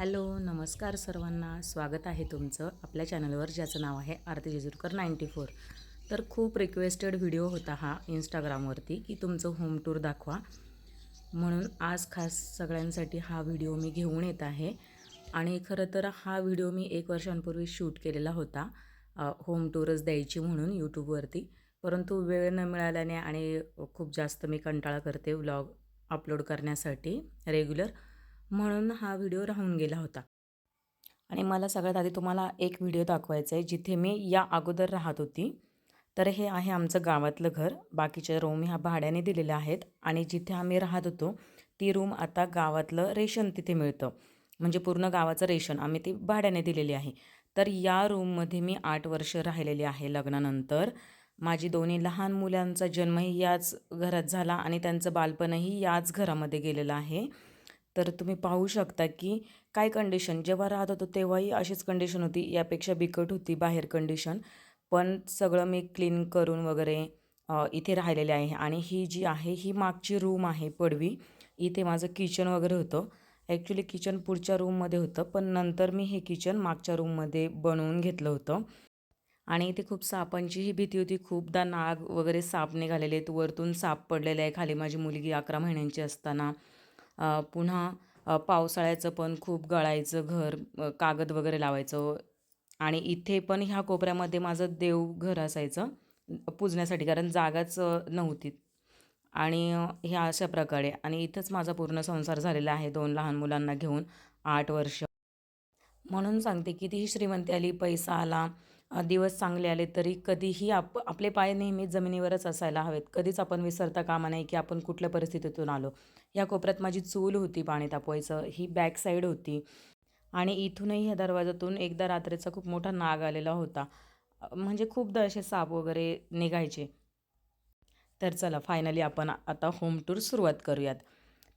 Hello नमस्कार सर्वांना. स्वागत आहे तुमचं आपल्या चॅनलवर ज्याचं नाव आहे आरती जेजुरकर नाईंटी फोर. तर खूप रिक्वेस्टेड व्हिडिओ होता हा इंस्टाग्रामवरती की तुमचं होम टूर दाखवा. म्हणून आज खास सगळ्यांसाठी हा व्हिडिओ मी घेऊन येत आहे. आणि खरं तर हा व्हिडिओ मी एक वर्षांपूर्वी शूट केलेला होता. होम टूरच द्यायची म्हणून यूट्यूबवरती परंतु वेळ न मिळाल्याने आणि खूप जास्त मी कंटाळा करते व्लॉग अपलोड करण्यासाठी रेग्युलर म्हणून हा व्हिडिओ राहून गेला होता. आणि मला सगळ्यात आधी तुम्हाला एक व्हिडिओ दाखवायचा आहे जिथे मी या अगोदर राहत होती. तर हे आहे आमचं गावातलं घर. बाकीच्या रूम ह्या भाड्याने दिलेल्या आहेत. आणि जिथे आम्ही राहत होतो ती रूम आता गावातलं रेशन तिथे मिळतं. म्हणजे पूर्ण गावाचं रेशन आम्ही ती भाड्याने दिलेली आहे. तर या रूममध्ये मी आठ वर्ष राहिलेली आहे लग्नानंतर. माझी दोन्ही लहान मुलांचा जन्मही याच घरात झाला आणि त्यांचं बालपणही याच घरामध्ये गेलेलं आहे. तर तुम्ही पाहू शकता की काय कंडिशन जेव्हा राहत होतो तेव्हाही अशीच कंडिशन होती. यापेक्षा बिकट होती बाहेर कंडिशन पण सगळं मी क्लीन करून वगैरे इथे राहिलेले आहे. आणि ही जी आहे ही मागची रूम आहे पडवी. इथे माझं किचन वगैरे होतं. ॲक्च्युली किचन पुढच्या रूममध्ये होतं पण नंतर मी हे किचन मागच्या रूममध्ये बनवून घेतलं होतं. आणि इथे खूप सापांचीही भीती होती. खूपदा नाग वगैरे साप निघालेले आहेत. वरतून साप पडलेले आहे. खाली माझी मुलगी अकरा महिन्यांची असताना. पुन्हा पावसाळ्याचं पण खूप गळायचं घर कागद वगैरे लावायचं. आणि इथे पण ह्या कोपऱ्यामध्ये माझं देवघर असायचं पूजण्यासाठी कारण जागाच नव्हती. आणि ह्या अशा प्रकारे. आणि इथंच माझा पूर्ण संसार झालेला आहे दोन लहान मुलांना घेऊन आठ वर्ष. म्हणून सांगते कितीही श्रीमंती आली पैसा आला दिवस चांगले आले तरी कधीही आप आपले पाय नेहमी जमिनीवरच असायला हवेत. कधीच आपण विसरता कामा नाही की आपण कुठल्या परिस्थितीतून आलो. या कोपऱ्यात माझी चूल होती पाणी तापवायचं. ही बॅक साईड होती. आणि इथूनही ह्या दरवाजातून एकदा रात्रीचा खूप मोठा नाग आलेला होता. म्हणजे खूपदा असे साप वगैरे निघायचे. तर चला फायनली आपण आता होम टूर सुरुवात करूयात.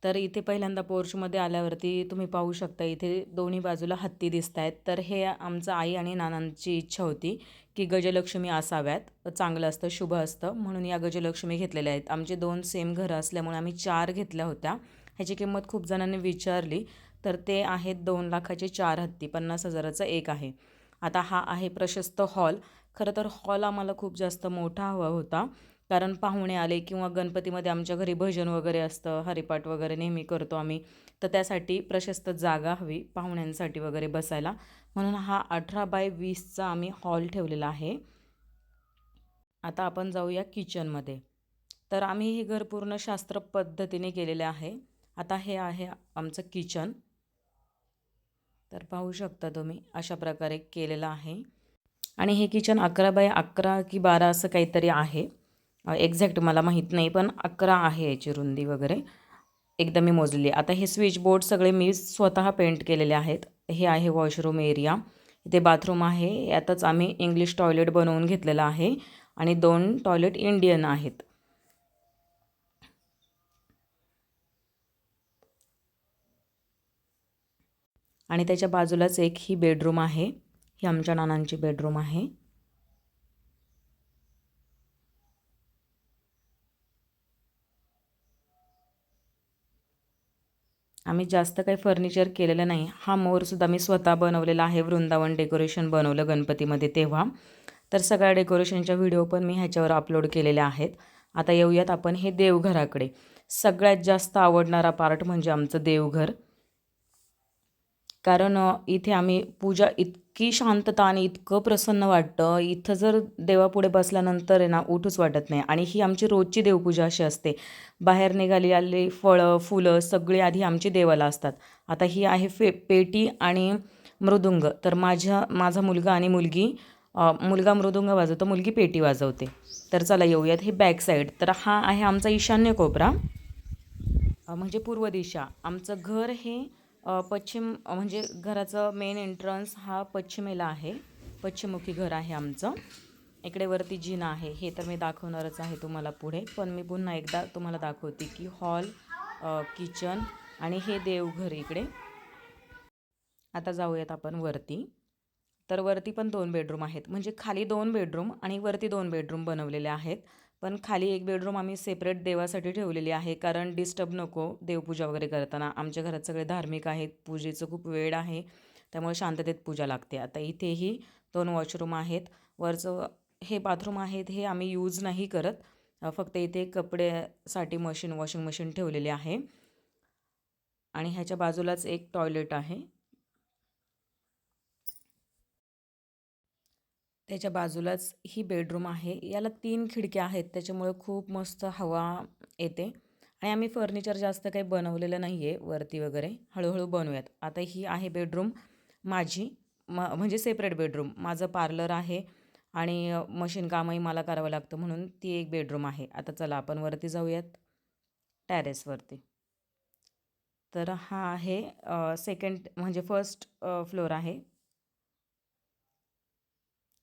तर इथे पहिल्यांदा पोर्चमध्ये आल्यावरती तुम्ही पाहू शकता इथे दोन्ही बाजूला हत्ती दिसत आहेत तर हे आमचं आई आणि नानांची इच्छा होती की गजलक्ष्मी असाव्यात. चांगलं असतं शुभ असतं. म्हणून या गजलक्ष्मी घेतलेल्या आहेत. आमचे दोन सेम घरं असल्यामुळे आम्ही चार घेतल्या होत्या. ह्याची किंमत खूप जणांनी विचारली. तर ते आहेत दोन लाखाचे चार हत्ती. पन्नास हजाराचा एक आहे. आता हा आहे प्रशस्त हॉल. खरं तर हॉल आम्हाला खूप जास्त मोठा हवा होता. कारण पाहुणे आले किंवा गणपतीमध्ये आमच्या घरी भजन वगैरे असतं हरिपाठ वगैरे नेहमी करतो आम्ही. तर त्यासाठी प्रशस्त जागा हवी पाहुण्यांसाठी वगैरे बसायला. म्हणून हा अठरा बाय वीसचा आम्ही हॉल ठेवलेला आहे. आता आपण जाऊया किचनमध्ये. तर आम्ही हे घर पूर्ण शास्त्र पद्धतीने केलेले आहे. आता हे आहे आमचं किचन. तर पाहू शकता तुम्ही अशा प्रकारे केलेलं आहे. आणि हे किचन अकरा बाय अकरा की बारा असं काहीतरी आहे. एक्झॅक्ट मला माहीत नाही पण अकरा आहे याची रुंदी वगैरे. एकदा मी मोजली. आता हे स्विच बोर्ड सगळे मी स्वतः पेंट केलेले आहेत. हे आहे वॉशरूम एरिया इथे बाथरूम आहे. यातच आम्ही इंग्लिश टॉयलेट बनवून घेतलेलं आहे आणि दोन टॉयलेट इंडियन आहेत. आणि त्याच्या बाजूलाच एक ही बेडरूम आहे. ही आमच्या नानांची बेडरूम आहे. आम्ही जास्त काही फर्निचर केलेलं नाही. हा मोरसुद्धा मी स्वतः बनवलेला आहे वृंदावन डेकोरेशन बनवलं गणपतीमध्ये तेव्हा. तर सगळ्या डेकोरेशनच्या व्हिडिओ पण मी ह्याच्यावर अपलोड केलेले आहेत. आता येऊयात आपण हे देवघराकडे. सगळ्यात जास्त आवडणारा पार्ट म्हणजे आमचं देवघर. कारण इथे आम्ही पूजा इत इतकी शांतता आणि इतकं प्रसन्न वाटतं. इथं जर देवापुढे बसल्यानंतर आहे ना उठूच वाटत नाही. आणि ही आमची रोजची देवपूजा अशी असते. बाहेर निघाली आलेली फळं फुलं सगळी आधी आमची देवाला असतात. आता ही आहे फे पेटी आणि मृदुंग. तर माझ्या माझा मुलगा आणि मुलगी मुलगा मृदुंग वाजवतो मुलगी पेटी वाजवते. तर चला येऊयात हे बॅक साईड तर हा आहे आमचा ईशान्य कोपरा. म्हणजे पूर्व दिशा. आमचं घर हे पश्चिम म्हणजे घराचं मेन एंट्रन्स हा पश्चिमेला आहे. पश्चिममुखी घर आहे आमचं. इकडे वरती जिना आहे. हे तर मी दाखवणारच आहे तुम्हाला पुढे. पण मी पुन्हा एकदा तुम्हाला दाखवते की हॉल किचन आणि हे देवघर इकडे. आता जाऊयात आपण वरती. तर वरती पण दोन बेडरूम आहेत. म्हणजे खाली दोन बेडरूम आणि वरती दोन बेडरूम बनवलेले आहेत. पण खाली एक बेडरूम आम्ही सेपरेट देवासाठी ठेवलेली आहे कारण डिस्टर्ब नको देवपूजा वगैरे करताना. आमच्या घरात सगळे धार्मिक आहेत पूजेचं खूप वेळ आहे त्यामुळे शांततेत पूजा लागते. आता इथेही दोन वॉशरूम आहेत. वरचं हे बाथरूम आहेत हे आम्ही यूज नाही करत. फक्त इथे कपड्यासाठी मशीन वॉशिंग मशीन ठेवलेली आहे. आणि ह्याच्या बाजूलाच एक टॉयलेट आहे. त्याच्या बाजूलाच ही बेडरूम आहे. याला तीन खिडक्या आहेत. त्याच्यामुळे खूप मस्त हवा येते. आणि आम्ही फर्निचर जास्त काही बनवलेलं नाही आहे वरती वगैरे. हळूहळू बनवूयात. आता ही आहे बेडरूम माझी. म म्हणजे सेपरेट बेडरूम. माझं पार्लर आहे आणि मशीन कामही मला करावं लागतं म्हणून ती एक बेडरूम आहे. आता चला आपण वरती जाऊयात. टॅरेसवरती तर हा आहे सेकंड म्हणजे फर्स्ट फ्लोअर आहे.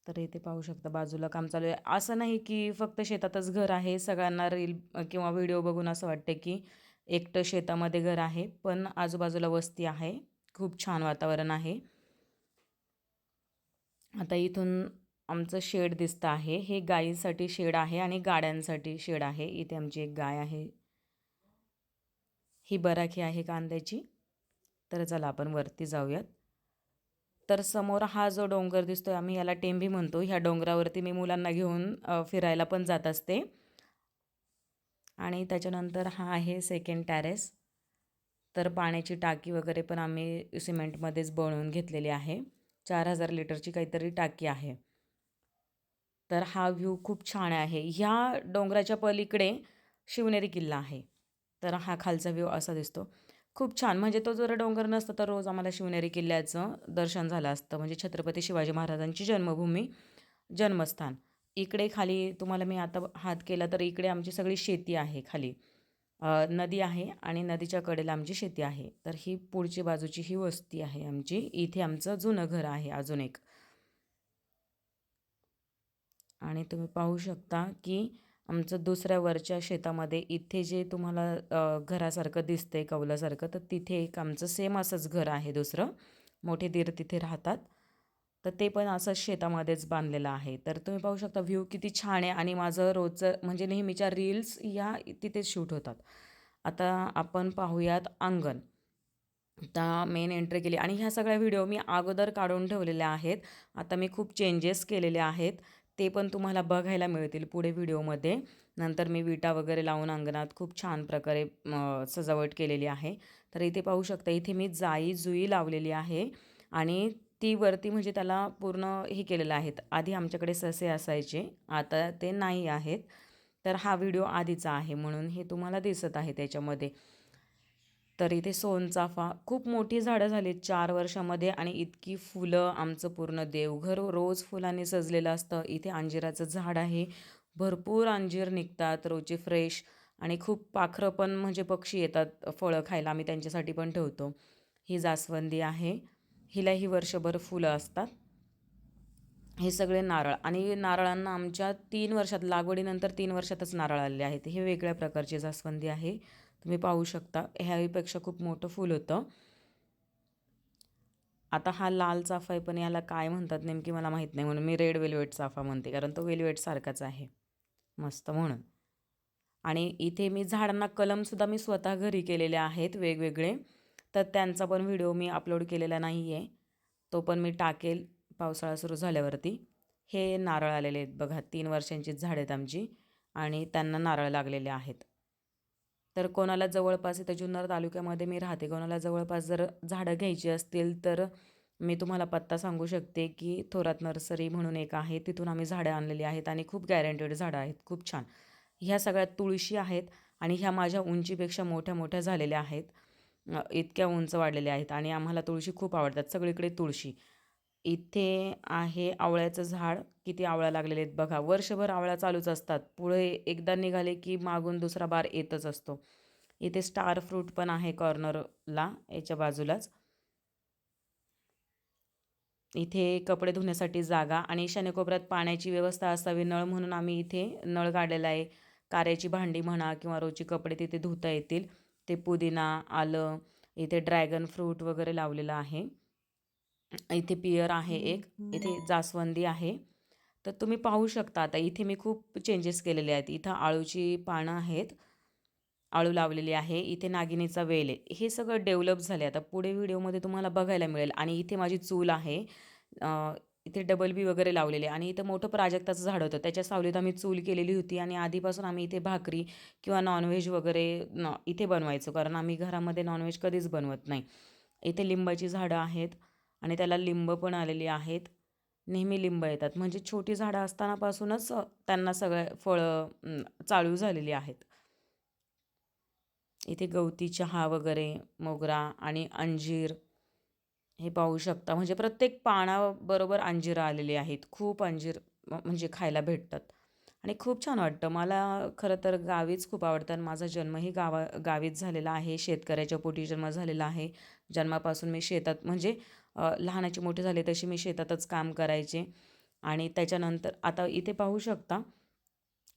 तर इथे पाहू शकता बाजूला काम चालू आहे. असं नाही की फक्त शेतातच घर आहे सगळ्यांना रील किंवा व्हिडिओ बघून असं वाटते की एकटं शेतामध्ये घर आहे पण आजूबाजूला वस्ती आहे खूप छान वातावरण आहे. आता इथून आमचं शेड दिसतं आहे. हे गायीसाठी शेड आहे आणि गाड्यांसाठी शेड आहे. इथे आमची एक गाय आहे. ही बराखी आहे कांद्याची. तर चला आपण वरती जाऊयात. तर समोर हा जो डोंगर दिसतोय आम्ही याला टेंबी म्हणतो. ह्या डोंगरावरती मी मुलांना घेऊन फिरायला पण जात असते. आणि त्याच्यानंतर हा आहे सेकंड टॅरेस तर पाण्याची टाकी वगैरे पण आम्ही सिमेंटमध्येच बनवून घेतलेली आहे. चार हजार लिटरची काहीतरी टाकी आहे. तर हा व्ह्यू खूप छान आहे. ह्या डोंगराच्या पलीकडे शिवनेरी किल्ला आहे. तर हा खालचा व्ह्यू असा दिसतो. खूप छान. म्हणजे तो जर डोंगर नसता तर रोज आम्हाला शिवनेरी किल्ल्याचं दर्शन झालं असतं. म्हणजे छत्रपती शिवाजी महाराजांची जन्मभूमी जन्मस्थान. इकडे खाली तुम्हाला मी आता हात केला तर इकडे आमची सगळी शेती आहे खाली. नदी आहे आणि नदीच्या कडेला आमची शेती आहे. तर ही पुढची बाजूची ही वस्ती आहे आमची. इथे आमचं जुनं घर आहे अजून एक. आणि तुम्ही पाहू शकता की आमचं दुसऱ्या वरच्या शेतामध्ये इथे जे तुम्हाला घरासारखं घरासारखं आहे कौलासारखं तर तिथे एक आमचं सेम असंच घर आहे दुसरं. मोठे दीर तिथे राहतात. तर ते पण असंच शेतामध्येच बांधलेलं आहे. तर तुम्ही पाहू शकता व्ह्यू किती छान आहे आणि माझं रोजचं म्हणजे नेहमीच्या रील्स या तिथेच शूट होतात. आता आपण पाहूयात अंगण. आता मेन एंट्री केली. आणि ह्या सगळ्या व्हिडिओ मी अगोदर काढून ठेवलेल्या आहेत. आता मी खूप चेंजेस केलेले आहेत. ते पण तुम्हाला बघायला मिळतील पुढे व्हिडिओमध्ये. नंतर मी विटा वगैरे लावून अंगणात खूप छान प्रकारे सजावट केलेली आहे. तर इथे पाहू शकता इथे मी जाई जुई लावलेली आहे आणि ती वरती म्हणजे त्याला पूर्ण हे केलेलं आहेत. आधी आमच्याकडे ससे असायचे आता ते नाही आहेत. तर हा व्हिडिओ आधीचा आहे म्हणून हे तुम्हाला दिसत आहे त्याच्यामध्ये. तर इथे सोनचाफा. खूप मोठी झाडं झाली चार वर्षामध्ये आणि इतकी फुलं आमचं पूर्ण देवघर रोज फुलांनी सजलेलं असतं. इथे अंजिराचं झाड आहे. भरपूर अंजीर निघतात रोजचे फ्रेश आणि खूप पाखरं पण म्हणजे पक्षी येतात फळं खायला आम्ही त्यांच्यासाठी पण ठेवतो. ही जास्वंदी आहे. हिलाही वर्षभर फुलं असतात. हे सगळे नारळ आणि नारळांना आमच्या तीन वर्षात लागवडीनंतर तीन वर्षातच नारळ आलेले आहेत. हे वेगळ्या प्रकारची जास्वंदी आहे. तुम्ही पाहू शकता. ह्यापेक्षा खूप मोठं फूल होतं. आता हा लाल चाफा आहे पण याला काय म्हणतात नेमकी मला माहीत नाही. म्हणून मी रेड वेल्वेट चाफा म्हणते कारण तो वेलवेटसारखाच आहे. मस्त म्हणून. आणि इथे मी झाडांना कलमसुद्धा मी स्वतः घरी केलेले आहेत वेगवेगळे. तर त्यांचा पण व्हिडिओ मी अपलोड केलेला नाही आहे तो पण मी टाकेल पावसाळा सुरू झाल्यावरती. हे नारळ आलेले आहेत बघा तीन वर्षांचीच झाडं आहेत आमची. आणि त्यांना नारळ लागलेले आहेत. तर कोणाला जवळपास इथं जुन्नर तालुक्यामध्ये मी राहते कोणाला जवळपास जर झाडं घ्यायची असतील तर मी तुम्हाला पत्ता सांगू शकते की थोरात नर्सरी म्हणून एक आहे तिथून आम्ही झाडं आणलेली आहेत आणि खूप गॅरंटेड झाडं आहेत खूप छान. ह्या सगळ्यात तुळशी आहेत आणि ह्या माझ्या उंचीपेक्षा मोठ्या मोठ्या झालेल्या आहेत. इतक्या उंच वाढलेल्या आहेत आणि आम्हाला तुळशी खूप आवडतात सगळीकडे तुळशी. इथे आहे आवळ्याचं झाड. किती आवळ्या लागलेले आहेत बघा. वर्षभर आवळ्या चालूच असतात. पुढे एकदा निघाले की मागून दुसरा बार येतच असतो. इथे स्टार फ्रूट पण आहे कॉर्नरला याच्या बाजूलाच. इथे कपडे धुण्यासाठी जागा आणि शनिकोपऱ्यात कोपऱ्यात पाण्याची व्यवस्था असावी. नळ म्हणून आम्ही इथे नळ काढलेला आहे. कार्याची भांडी म्हणा किंवा रोजची कपडे तिथे धुता येतील. ते पुदिना आलं इथे ड्रॅगन फ्रूट वगैरे लावलेलं आहे. इथे पियर आहे एक इथे जास्वंदी आहे. तर तुम्ही पाहू शकता आता इथे मी खूप चेंजेस केलेले आहेत. इथं आळूची पानं आहेत आळू लावलेली आहे इथे नागिनीचा वेल आहे. हे सगळं डेव्हलप झाले आता पुढे व्हिडिओमध्ये तुम्हाला बघायला मिळेल. आणि इथे माझी चूल आहे इथे डबल बी वगैरे लावलेले आणि इथं मोठं प्राजक्ताचं झाड होतं. त्याच्या सावलीत आम्ही चूल केलेली होती आणि आधीपासून आम्ही इथे भाकरी किंवा नॉनव्हेज वगैरे न इथे बनवायचो. कारण आम्ही घरामध्ये नॉनव्हेज कधीच बनवत नाही. इथे लिंबाची झाडं आहेत. आणि त्याला लिंब पण आलेली आहेत. नेहमी लिंब येतात. म्हणजे छोटी झाडं असतानापासूनच त्यांना सगळे फळं चालू झालेली आहेत. इथे गवती चहा वगैरे मोगरा आणि अंजीर हे पाहू शकता. म्हणजे प्रत्येक पानाबरोबर अंजीरं आलेली आहेत. खूप अंजीर म्हणजे खायला भेटतात. आणि खूप छान वाटतं. मला खरं तर गावीच खूप आवडतात आणि माझा जन्मही गावा गावीच झालेला आहे. शेतकऱ्याच्या पोटी जन्म झालेला आहे. जन्मापासून मी शेतात म्हणजे लहानाची मोठी झाले तशी मी शेतातच काम करायचे. आणि त्याच्यानंतर आता इथे पाहू शकता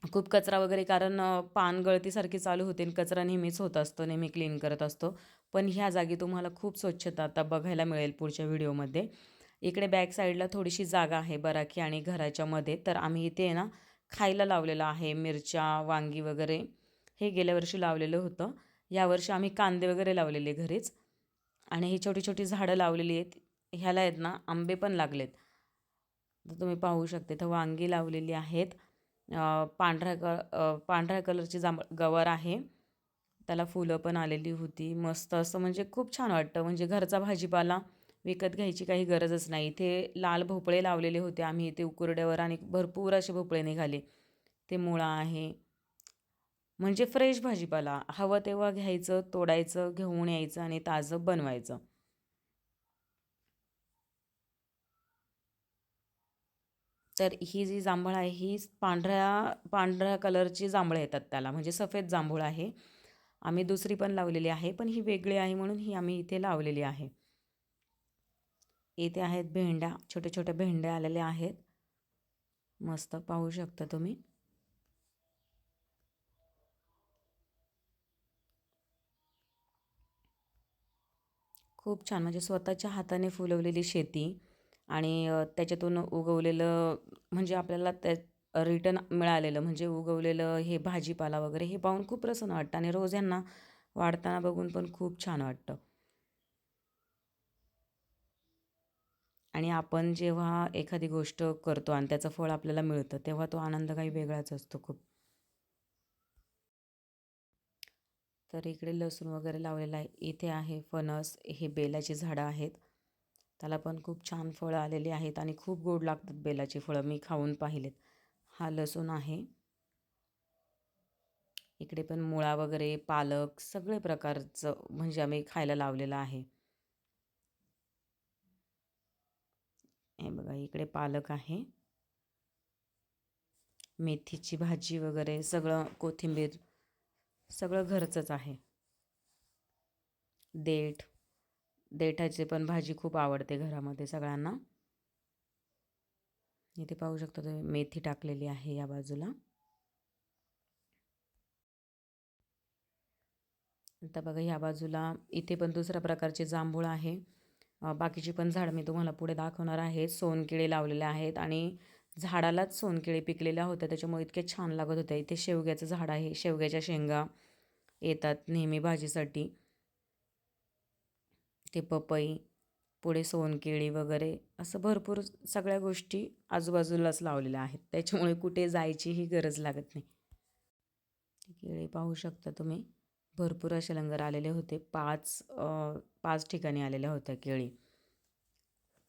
खूप कचरा वगैरे कारण पान गळतीसारखी चालू होते आणि कचरा नेहमीच होत असतो नेहमी क्लीन करत असतो. पण ह्या जागी तुम्हाला खूप स्वच्छता आता बघायला मिळेल पुढच्या व्हिडिओमध्ये. इकडे बॅक साईडला थोडीशी जागा आहे बराकी आणि घराच्या मध्ये. तर आम्ही इथे आहे ना खायला लावलेलं आहे मिरच्या वांगी वगैरे. हे गेल्या वर्षी लावलेलं होतं. यावर्षी आम्ही कांदे वगैरे लावलेले घरीच. आणि ही छोटी छोटी झाडं लावलेली आहेत. ह्याला आहेत ना आंबे पण लागलेत. तर तुम्ही पाहू शकते इथं वांगी लावलेली आहेत. पांढऱ्या क पांढऱ्या कलरची जांभ गवार आहे. त्याला फुलं पण आलेली होती. मस्त असं म्हणजे खूप छान वाटतं. म्हणजे घरचा भाजीपाला विकत घ्यायची काही गरजच नाही. इथे लाल भोपळे लावलेले होते. आम्ही इथे उकुरड्यावर आणि भरपूर असे भोपळे निघाले. ते मुळा आहे. म्हणजे फ्रेश भाजीपाला. हवं तेव्हा घ्यायचं तोडायचं घेऊन यायचं आणि ताजं बनवायचं. तर ही जी जांभळ आहे ही पांढऱ्या पांढऱ्या कलरची जांभळं येतात त्याला. म्हणजे सफेद जांभूळ आहे. आम्ही दुसरी पण लावलेली आहे पण ही वेगळी आहे म्हणून ही आम्ही इथे लावलेली आहे. इथे आहेत भेंड्या छोट्या छोट्या भेंड्या आलेल्या आहेत. मस्त पाहू शकता तुम्ही. खूप छान. म्हणजे स्वतःच्या हाताने फुलवलेली शेती आणि त्याच्यातून उगवलेलं म्हणजे आपल्याला त्या रिटर्न मिळालेलं म्हणजे उगवलेलं हे भाजीपाला वगैरे हे पाहून खूप प्रसन्न वाटतं आणि रोज यांना वाढताना बघून पण खूप छान वाटतं. आणि आपण जेव्हा एखादी गोष्ट करतो आणि त्याचं फळ आपल्याला मिळतं तेव्हा तो आनंद काही वेगळाच असतो खूप. तर इकडे लसूण वगैरे लावलेला आहे. इथे आहे फणस हे बेलाची झाडं आहेत. त्याला पण खूप छान फळं आलेली आहेत आणि खूप गोड लागतात बेलाची फळं. मी खाऊन पाहिलेत. हा लसूण आहे. इकडे पण मुळा वगैरे पालक सगळे प्रकारचं म्हणजे आम्ही खायला लावलेलं आहे. हे बघा इकडे पालक आहे. मेथीची भाजी वगैरे सगळं कोथिंबीर सगळं घरचंच आहे. देठ देठाची पण भाजी खूप आवडते घरामध्ये सगळ्यांना. इथे पाहू शकता तुम्ही मेथी टाकलेली आहे या बाजूला. आता बघा ह्या बाजूला इथे पण दुसऱ्या प्रकारचे जांभूळ आहे. बाकीची पण झाडं मी तुम्हाला पुढे दाखवणार आहे. सोनकिळे लावलेले आहेत आणि झाडालाच सोनकिळे पिकलेल्या होत्या. त्याच्यामुळे इतक्या छान लागत होते इथे शेवग्याचं झाड आहे. शेवग्याच्या शेंगा येतात नेहमी भाजीसाठी. ते पपई पुढे सोनकेळी वगैरे असं भरपूर सगळ्या गोष्टी आजूबाजूलाच लावलेल्या आहेत. त्याच्यामुळे कुठे जायचीही गरज लागत नाही. केळी पाहू शकता तुम्ही. भरपूर असे लंगर आलेले होते. पाच पाच ठिकाणी आलेल्या होत्या केळी.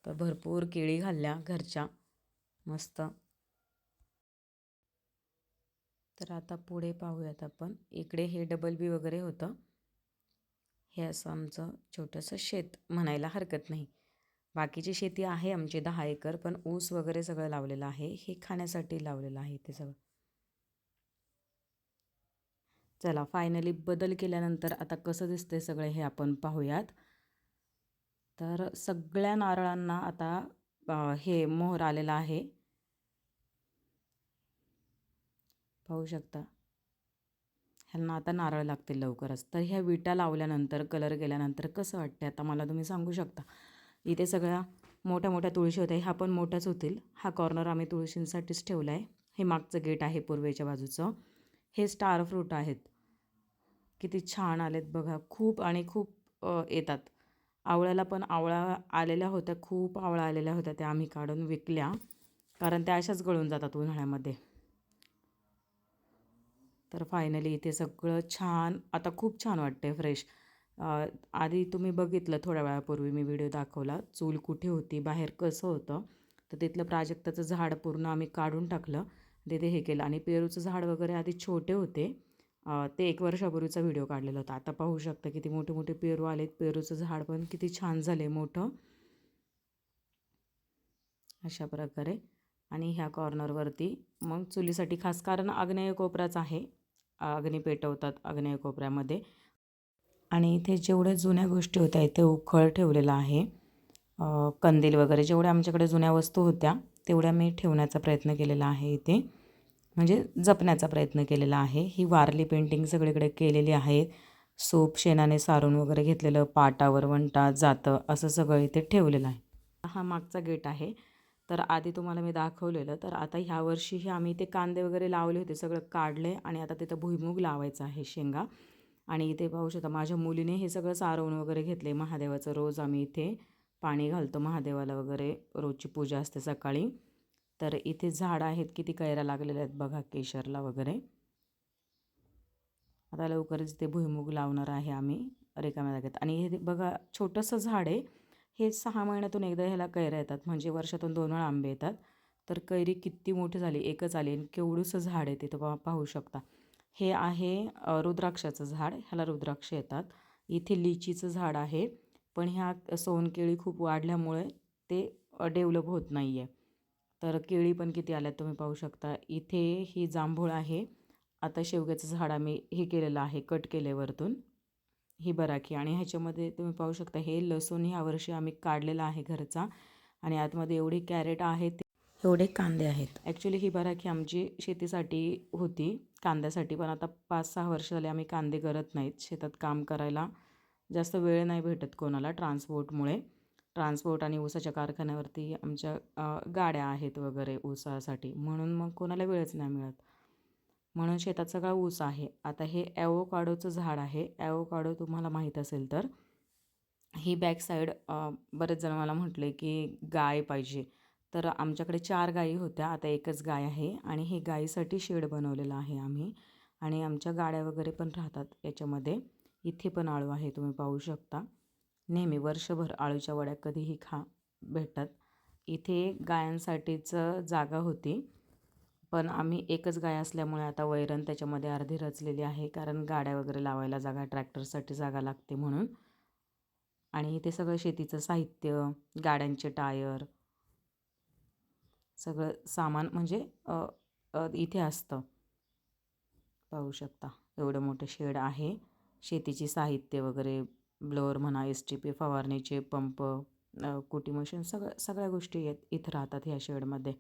तर भरपूर केळी घालल्या घरच्या. मस्त. तर आता पुढे पाहूयात आपण. इकडे हे डबल बी वगैरे होतं. हे असं आमचं छोटंसं शेत म्हणायला हरकत नाही. बाकीची शेती आहे आमची दहा एकर पण ऊस वगैरे सगळं लावलेलं आहे. हे खाण्यासाठी लावलेलं आहे ते सगळं. चला फायनली बदल केल्यानंतर आता कसं दिसतंय सगळं हे आपण पाहूयात. तर सगळ्या नारळांना आता हे मोहर आलेला आहे. पाहू शकता. ह्यांना आता नारळ लागतील लवकरच. तर ह्या विटा लावल्यानंतर कलर गेल्यानंतर कसं वाटते आता मला तुम्ही सांगू शकता. इथे सगळ्या मोठ्या मोठ्या तुळशी होत्या. ह्या पण मोठ्याच होतील. हा कॉर्नर आम्ही तुळशींसाठीच ठेवला आहे हे मागचं गेट आहे पूर्वेच्या बाजूचं. हे स्टार फ्रूट आहेत. किती छान आलेत बघा. खूप आणि खूप येतात. आवळ्याला पण आवळा आलेल्या होत्या खूप आवळा आलेल्या होत्या त्या आम्ही काढून विकल्या. कारण त्या अशाच गळून जातात उन्हाळ्यामध्ये. तर फायनली इथे सगळं छान आता खूप छान वाटते फ्रेश आधी तुम्ही बघितलं थोड्या वेळापूर्वी मी व्हिडिओ दाखवला चूल कुठे होती बाहेर कसं होतं. तर तिथलं प्राजक्ताचं झाड पूर्ण आम्ही काढून टाकलं. तिथे हे केलं आणि पेरूचं झाड वगैरे आधी छोटे होते. ते एक वर्षापूर्वीचा व्हिडिओ काढलेला होता. आता पाहू शकता किती मोठे मोठे पेरू आलेत. पेरूचं झाड पण किती छान झाले मोठं. अशा प्रकारे. आणि ह्या कॉर्नरवरती मग चुलीसाठी खास कारण आग्नेय कोपराच आहे. अग्नी पेटवतात आग्नेय कोपऱ्यामध्ये. आणि इथे जेवढ्या जुन्या गोष्टी होत्या इथे उखळ ठेवलेला आहे. कंदील वगैरे जेवढ्या आमच्याकडे जुन्या वस्तू होत्या तेवढ्या मी ठेवण्याचा प्रयत्न केलेला आहे इथे. म्हणजे जपण्याचा प्रयत्न केलेला आहे. ही वारली पेंटिंग सगळीकडे केलेली आहे. सूप शेणाने सारून वगैरे घेतलेलं पाटावर वंटा जातं असं सगळं इथे ठेवलेलं आहे. हा मागचा गेट आहे. तर आधी तुम्हाला मी दाखवलेलं तर आता ह्या वर्षीही आम्ही ते कांदे वगैरे लावले होते सगळं काढले आणि आता तिथं भुईमुग लावायचं आहे शेंगा. आणि इथे पाहू शकता माझ्या मुलीने हे सगळं सारवून वगैरे घेतले. महादेवाचं रोज आम्ही इथे पाणी घालतो महादेवाला वगैरे रोजची पूजा असते सकाळी. तर इथे झाडं आहेत किती कैऱ्या लागलेल्या आहेत बघा केशरला वगैरे. आता लवकरच ते भुईमूग लावणार आहे आम्ही रिकाम्या जागेत. आणि हे बघा छोटंसं झाड आहे. हे सहा महिन्यातून एकदा ह्याला कैऱ्या येतात म्हणजे वर्षातून दोन वेळा आंबे येतात. तर कैरी किती मोठी झाली एकच आली आणि केवढंसं झाड आहे तिथं पा पाहू शकता. हे आहे रुद्राक्षाचं झाड ह्याला रुद्राक्ष येतात. इथे लिचीचं झाड आहे पण ह्या सोनकेळी खूप वाढल्यामुळे ते डेव्हलप होत नाही आहे तर केळी पण किती आल्यात तुम्ही पाहू शकता. इथे ही जांभूळ आहे. आता शेवग्याचं झाड आम्ही हे केलेलं आहे कट केले वरतून. ही बराखी आणि ह्याच्यामध्ये तुम्ही पाहू शकता हे लसूण ह्या वर्षी आम्ही काढलेला आहे घरचा. आणि आतमध्ये एवढी कॅरेट आहेत एवढे कांदे आहेत. ॲक्च्युली ही बराखी आमची शेतीसाठी होती. कांद्यासाठी पण आता पाच सहा वर्ष झाले आम्ही कांदे करत नाहीत शेतात काम करायला. जास्त वेळ नाही भेटत कोणाला ट्रान्सपोर्टमुळे. ट्रान्सपोर्ट आणि ऊसाच्या कारखान्यावरती आमच्या गाड्या आहेत वगैरे ऊसासाठी. म्हणून मग कोणाला वेळच नाही मिळत. म्हणून शेतात सगळा ऊस आहे. आता हे ॲवोकाडोचं झाड आहे. ॲवोकाडो तुम्हाला माहीत असेल तर ही बॅक साईड बरेच जण मला म्हटले की गाय पाहिजे. तर आमच्याकडे चार गायी होत्या. आता एकच गाय आहे आणि हे गायीसाठी शेड बनवलेलं आहे आम्ही. आणि आमच्या गाड्या वगैरे पण राहतात याच्यामध्ये. इथे पण आळू आहे तुम्ही पाहू शकता. नेहमी वर्षभर आळूच्या वड्या कधीही खा भेटतात. इथे गायांसाठीचं जागा होती पण आम्ही एकच गाय असल्यामुळे आता वैरण त्याच्यामध्ये अर्धी रचलेली आहे कारण गाड्या वगैरे लावायला जागा ट्रॅक्टरसाठी जागा लागते म्हणून. आणि इथे सगळं शेतीचं साहित्य गाड्यांचे टायर सगळं सामान म्हणजे इथे असतं. पाहू शकता एवढं मोठं शेड आहे. शेतीची साहित्य वगैरे ब्लोअर म्हणा एस टी पी फवारणीचे पंप कुटी मशीन सगळ्या सगळ्या गोष्टी येत इथं राहतात ह्या शेडमध्ये.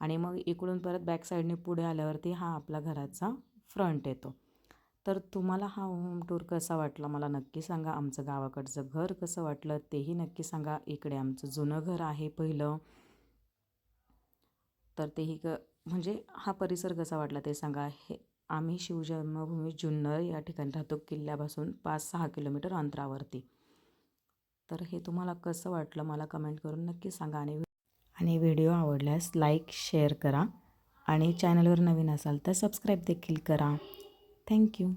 आणि मग इकडून परत बॅक साईडने पुढे आल्यावरती हा आपला घराचा फ्रंट येतो. तर तुम्हाला हा होम टूर कसा वाटला मला नक्की सांगा. आमचं गावाकडचं घर कसं वाटलं तेही नक्की सांगा. इकडे आमचं जुनं घर आहे पहिलं. तर तेही क म्हणजे हा परिसर कसा वाटला ते सांगा. हे आम्ही शिवजन्मभूमी जुन्नर या ठिकाणी राहतो किल्ल्यापासून पाच सहा किलोमीटर अंतरावरती. तर हे तुम्हाला कसं वाटलं मला कमेंट करून नक्की सांगा आणि आणि व्हिडिओ आवडल्यास लाईक शेअर करा आणि चॅनलवर नवीन असाल तर सबस्क्राईब देखील करा. थँक्यू